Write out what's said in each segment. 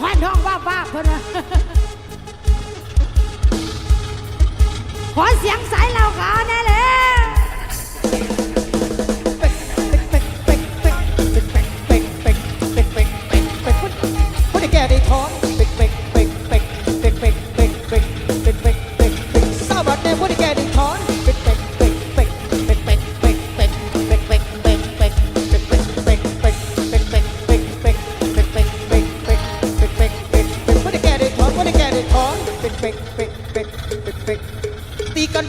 หวานท้องว่าบ้าเพิ่นว่าขอเสียงสายเราขาวแน่เลย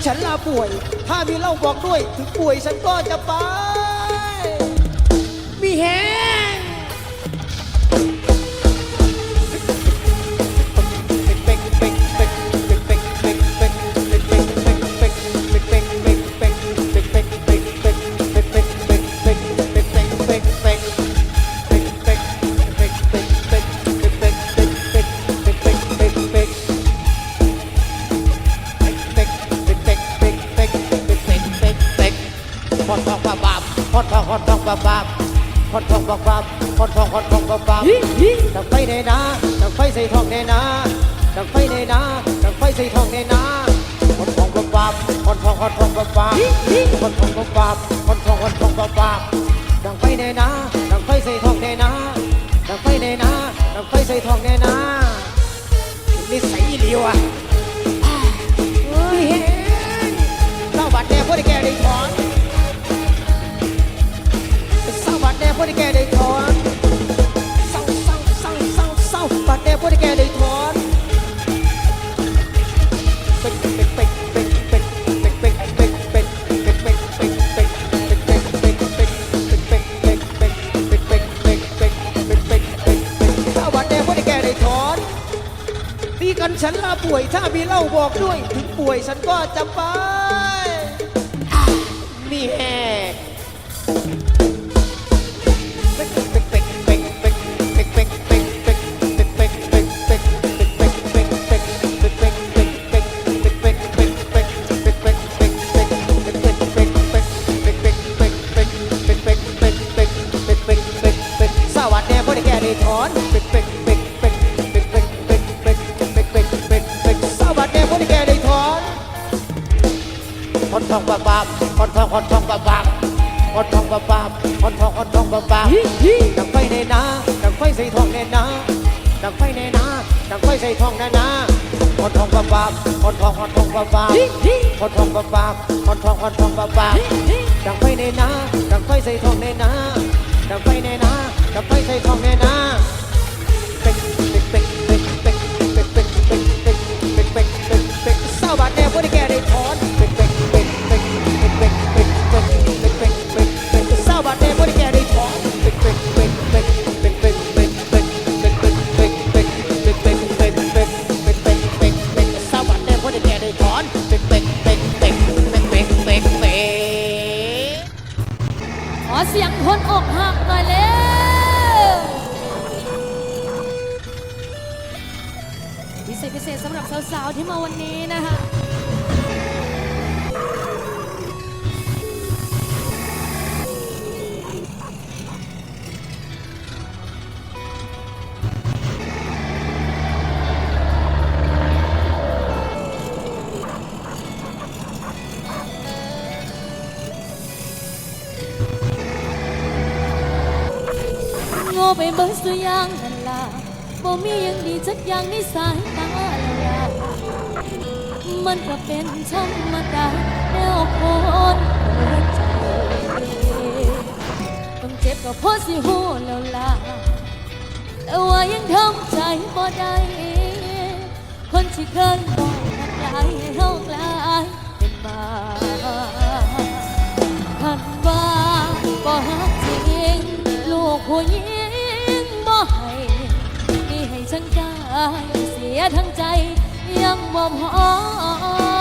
ฉันลาป่วย ถ้ามีเหล้าบอกด้วย ถึงป่วยฉันก็จะไป อดทองบาบาบฮอดทองฮอดทองบาบาบฮอดทองบาบาบฮอดทองฮอดทองบาบาบฮิฮิดังไฟในนาดังไฟใส่ทองในนาดังไฟในนาดังไฟใส่ทองในนาฮอดทองบาบาบฮอดทองฮอดทองบาบาบฮอดทองบาบาบฮอดทองฮอดทองบาบาบดังไฟในนาดังไฟใส่ทองในนาดังไฟในนาดังไฟใส่ทองในนานิสัยอีหลีวะ ตีกันฉันลาป่วยถ้ามีเหล้าบอกด้วย ถึงป่วยฉันก็จะไป นี่แห่ส อนทองบาบาบฮอนทองฮอนทองบาบาบฮอนทองบาบาบฮอนทองฮอนทองบาบาบฮิฮิดังไฟในนาดังไฟใส่ทองในนาดังไฟในนาดังไฟใส่ทองในนาฮอนทองบาบาบฮอนทองฮอนทองบาบาบฮิฮิฮอนทองบาบาบฮอนทองฮอนทองบาบาบฮิฮิดังไฟในนาดังไฟใส่ทองในนาดังไฟในนาดังไฟใส่ทองในนา อกหักหน่อยเร็วพิเศษพิเศษสำหรับสาวๆที่มาวันนี้นะคะ ไปเบิ่งสุยางนั่นล่ะบ่มีหยังดีจักอย่างในสายตาละล่ะมันก็เป็นธรรมดาแนวคนหัวใจต้องเจ็บก็พอสิฮู้แล้วล่ะแต่ว่ายังทำใจบ่ได้คนที่เคยบอกนักลายให้เฮา เสียทั้งใจยังบ่พอ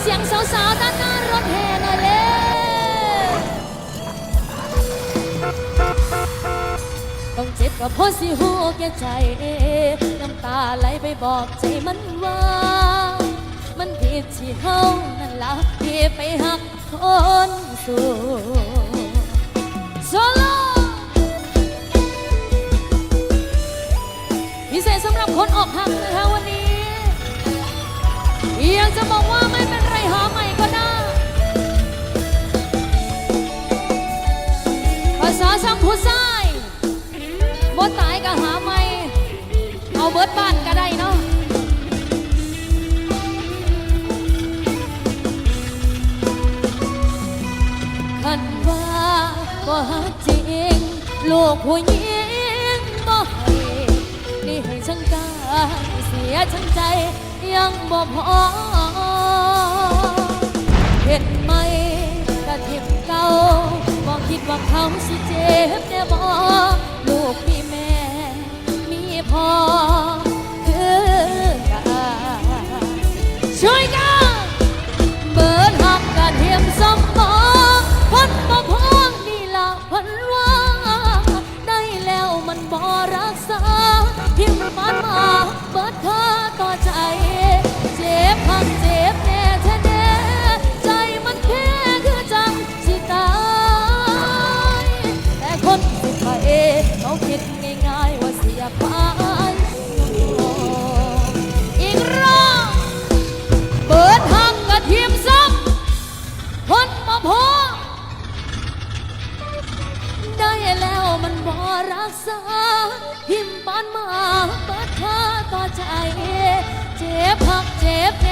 เสียงสาวๆด้านหน้ารถแห่หน่อยเลยต้องเจ็บกับพ่อสิหูแก่ใจ น้ำตาไหลไปบอกใจมันว่า มันผิดที่เฮานั่นละที่ไปหักคนสูโซโลพิเศษสำหรับคนออกหักนะคะวันนี้ยากจะบอกว่า ลูกผู้หญิงบ่ให้นี่ให้ช่างกายเสียช่างใจยังบ่พอเห็นไหมกระเทิมเก่าบอกคิดว่าเขาสิเจ็บแน่บ กษาหิมปานมาปัดคาต่อใจ เจ็บพักเจ็บ